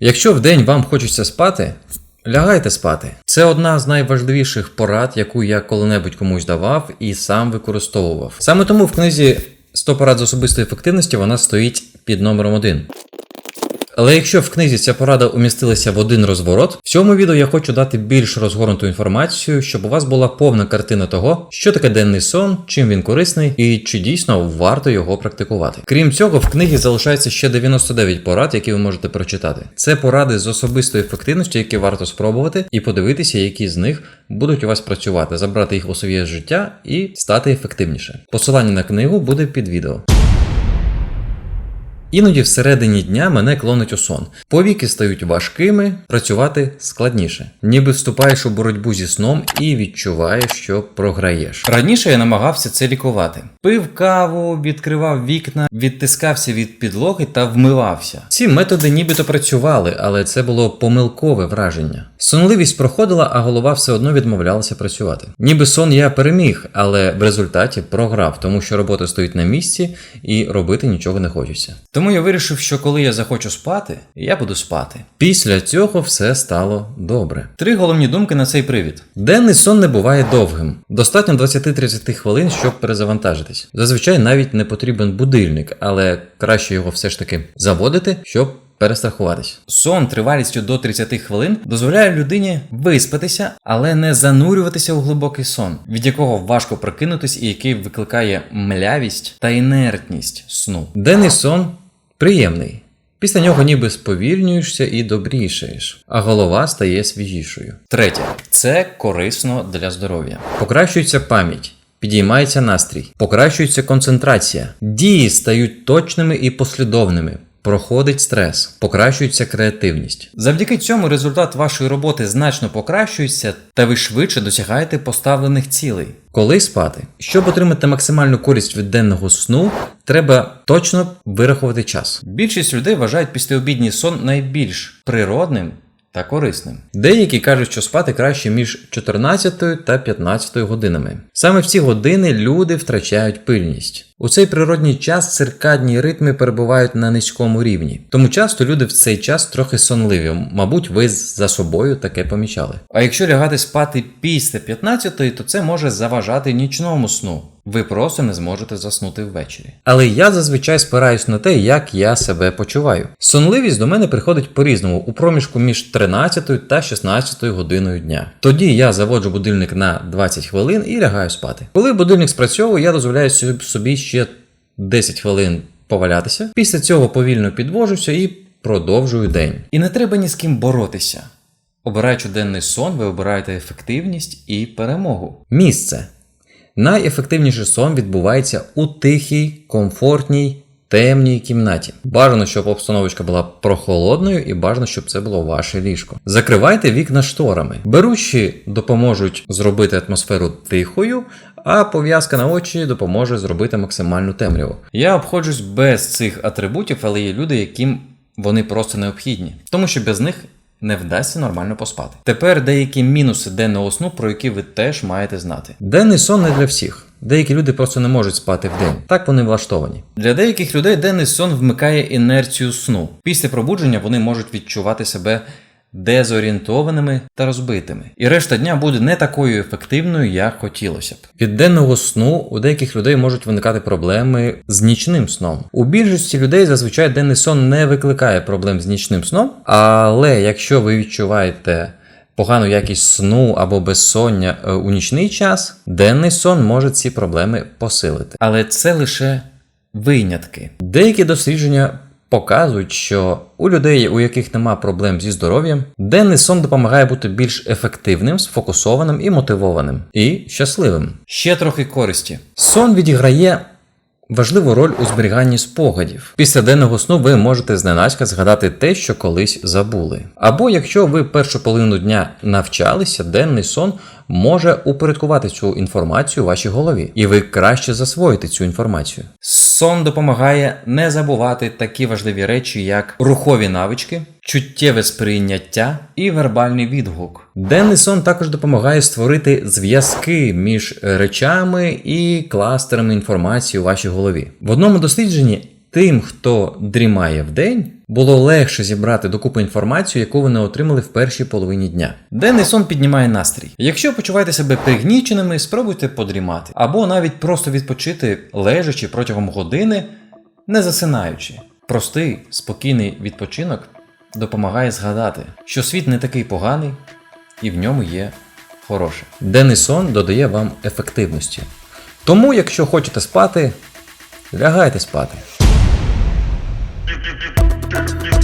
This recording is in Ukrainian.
Якщо вдень вам хочеться спати, лягайте спати. Це одна з найважливіших порад, яку я коли-небудь комусь давав і сам використовував. Саме тому в книзі 100 порад з особистої ефективності вона стоїть під номером 1. Але якщо в книзі ця порада умістилася в один розворот, в цьому відео я хочу дати більш розгорнуту інформацію, щоб у вас була повна картина того, що таке денний сон, чим він корисний і чи дійсно варто його практикувати. Крім цього, в книгі залишається ще 99 порад, які ви можете прочитати. Це поради з особистої ефективності, які варто спробувати, і подивитися, які з них будуть у вас працювати, забрати їх у своє життя і стати ефективніше. Посилання на книгу буде під відео. Іноді всередині дня мене клонить у сон. Повіки стають важкими, працювати складніше. Ніби вступаєш у боротьбу зі сном і відчуваєш, що програєш. Раніше я намагався це лікувати. Пив каву, відкривав вікна, відтискався від підлоги та вмивався. Ці методи нібито працювали, але це було помилкове враження. Сонливість проходила, а голова все одно відмовлялася працювати. Ніби сон я переміг, але в результаті програв, тому що робота стоїть на місці і робити нічого не хочеться. Тому я вирішив, що коли я захочу спати, я буду спати. Після цього все стало добре. Три головні думки на цей привід: денний сон не буває довгим. Достатньо 20-30 хвилин, щоб перезавантажитись. Зазвичай навіть не потрібен будильник, але краще його все ж таки заводити, щоб. Перестрахуватись. Сон тривалістю до 30 хвилин дозволяє людині виспатися, але не занурюватися у глибокий сон, від якого важко прокинутись і який викликає млявість та інертність сну. Денний сон приємний. Після нього ніби сповільнюєшся і добрішаєш, а голова стає свіжішою. Третє це корисно для здоров'я. Покращується пам'ять. Підіймається настрій, покращується концентрація, дії стають точними і послідовними. Проходить стрес, покращується креативність. Завдяки цьому результат вашої роботи значно покращується, та ви швидше досягаєте поставлених цілей. Коли спати? Щоб отримати максимальну користь від денного сну, треба точно вирахувати час. Більшість людей вважають післяобідній сон найбільш природним та корисним. Деякі кажуть, що спати краще між 14 та 15 годинами. Саме в ці години люди втрачають пильність. У цей природній час циркадні ритми перебувають на низькому рівні, тому часто люди в цей час трохи сонливі. Мабуть, ви за собою таке помічали. А якщо лягати спати після 15, то це може заважати нічному сну. Ви просто не зможете заснути ввечері. Але я зазвичай спираюсь на те, як я себе почуваю. Сонливість до мене приходить по-різному у проміжку між 13 та 16 годиною дня. Тоді я заводжу будильник на 20 хвилин і лягаю спати. Коли будильник спрацьовує, я дозволяю собі ще 10 хвилин повалятися. Після цього повільно підвожуся і продовжую день. І не треба ні з ким боротися. Обираючи денний сон, ви обираєте ефективність і перемогу. Місце. Найефективніший сон відбувається у тихій, комфортній, темній кімнаті. Бажано, щоб обстановочка була прохолодною і бажано, щоб це було ваше ліжко. Закривайте вікна шторами. Берущі допоможуть зробити атмосферу тихою, а пов'язка на очі допоможе зробити максимальну темряву. Я обходжусь без цих атрибутів, але є люди, яким вони просто необхідні, тому що без них не вдасться нормально поспати. Тепер деякі мінуси денного сну, про які ви теж маєте знати. Денний сон не для всіх. Деякі люди просто не можуть спати в день. Так вони влаштовані. Для деяких людей денний сон вмикає інерцію сну. Після пробудження вони можуть відчувати себе дезорієнтованими та розбитими. І решта дня буде не такою ефективною, як хотілося б. Від денного сну у деяких людей можуть виникати проблеми з нічним сном. У більшості людей зазвичай денний сон не викликає проблем з нічним сном, але якщо ви відчуваєте погану якість сну або безсоння е, у нічний час, денний сон може ці проблеми посилити. Але це лише винятки. Деякі дослідження показують, що у людей, у яких нема проблем зі здоров'ям, денний сон допомагає бути більш ефективним, сфокусованим і мотивованим, і щасливим. Ще трохи користі. Сон відіграє. Важливу роль у зберіганні спогадів. Після денного сну ви можете зненацька згадати те, що колись забули. Або якщо ви першу половину дня навчалися, денний сон може упорядкувати цю інформацію у вашій голові, і ви краще засвоїте цю інформацію. Сон допомагає не забувати такі важливі речі, як рухові навички, чуттєве сприйняття і вербальний відгук. Денний сон також допомагає створити зв'язки між речами і кластерами інформації у вашій голові. В одному дослідженні тим, хто дрімає вдень, було легше зібрати докупи інформацію, яку вони отримали в першій половині дня. Денний сон піднімає настрій. Якщо почуваєте себе пригніченими, спробуйте подрімати, або навіть просто відпочити лежачи протягом години, не засинаючи. Простий, спокійний відпочинок допомагає згадати, що світ не такий поганий і в ньому є хороше. Денний сон додає вам ефективності. Тому, якщо хочете спати, лягайте спати. you.